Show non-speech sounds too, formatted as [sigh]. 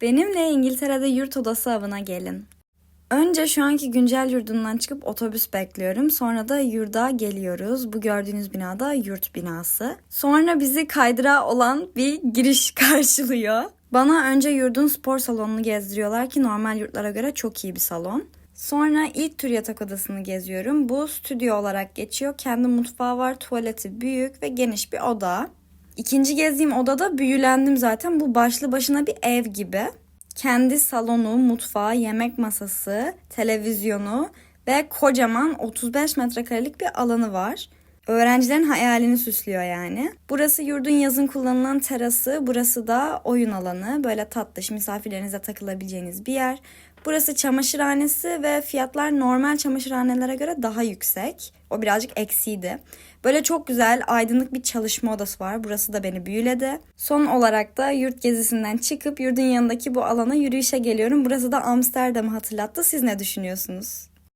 Benimle İngiltere'de yurt odası avına gelin. Önce şu anki güncel yurdundan çıkıp otobüs bekliyorum. Sonra da yurda geliyoruz. Bu gördüğünüz binada yurt binası. Sonra bizi kaydırağı olan bir giriş [laughs] karşılıyor. Bana önce yurdun spor salonunu gezdiriyorlar ki normal yurtlara göre çok iyi bir salon. Sonra ilk tür yatak odasını geziyorum. Bu stüdyo olarak geçiyor. Kendi mutfağı var, tuvaleti büyük ve geniş bir oda. İkinci gezdiğim odada büyülendim zaten. Bu başlı başına bir ev gibi. Kendi salonu, mutfağı, yemek masası, televizyonu ve kocaman 35 metrekarelik bir alanı var. Öğrencilerin hayalini süslüyor yani. Burası yurdun yazın kullanılan terası, burası da oyun alanı. Böyle tatlış misafirlerinize takılabileceğiniz bir yer. Burası çamaşırhanesi ve fiyatlar normal çamaşırhanelere göre daha yüksek. O birazcık eksiydi. Böyle çok güzel aydınlık bir çalışma odası var. Burası da beni büyüledi. Son olarak da yurt gezisinden çıkıp yurdun yanındaki bu alana yürüyüşe geliyorum. Burası da Amsterdam'ı hatırlattı. Siz ne düşünüyorsunuz?